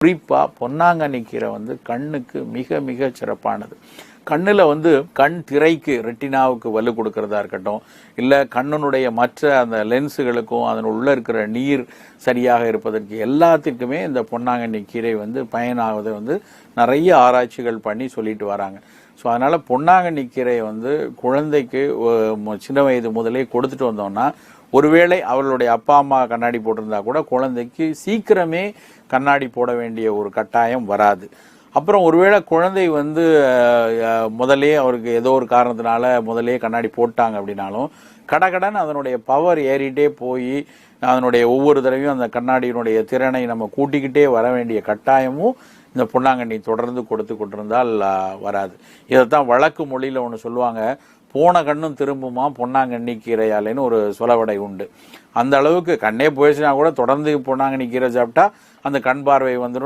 குறிப்பாக பொன்னாங்கண்ணி கீரை வந்து கண்ணுக்கு மிக மிக சிறப்பானது. கண்ணில் வந்து கண் திரைக்கு ரெட்டினாவுக்கு வலு கொடுக்கறதா இருக்கட்டும் இல்லை கண்ணினுடைய மற்ற அந்த லென்ஸுகளுக்கும் அதன் உள்ள இருக்கிற நீர் சரியாக இருப்பதற்கு எல்லாத்திற்குமே இந்த பொன்னாங்கண்ணி கீரை வந்து பயனாவதை வந்து நிறைய ஆராய்ச்சிகள் பண்ணி சொல்லிட்டு வராங்க. ஸோ அதனால் பொன்னாங்கண்ணி கீரையை வந்து குழந்தைக்கு சின்ன வயது முதலே கொடுத்துட்டு வந்தோம்னா ஒருவேளை அவர்களுடைய அப்பா அம்மா கண்ணாடி போட்டிருந்தா கூட குழந்தைக்கு சீக்கிரமே கண்ணாடி போட வேண்டிய ஒரு கட்டாயம் வராது. அப்புறம் ஒருவேளை குழந்தை வந்து முதலே அவருக்கு ஏதோ ஒரு காரணத்தினால முதலே கண்ணாடி போட்டாங்க அப்படின்னாலும் கடகடன் அதனுடைய பவர் ஏறிட்டே போய் அதனுடைய ஒவ்வொரு தடவையும் அந்த கண்ணாடியினுடைய திறனை நம்ம கூட்டிக்கிட்டே வர வேண்டிய கட்டாயமும் இந்த பொன்னாங்கண்ணி தொடர்ந்து கொடுத்து கொண்டிருந்தால் அஹ், வராது. இதைத்தான் வழக்கு மொழியில் ஒன்று சொல்லுவாங்க போன கண்ணும் திரும்புமா பொன்னாங்கண்ணி கீரையாலேன்னு ஒரு சொலவடை உண்டு. அந்த அளவுக்கு கண்ணே போயிடுச்சுன்னா கூட தொடர்ந்து பொன்னாங்கண்ணி கீரை சாப்பிட்டா அந்த கண் பார்வை வந்துடும்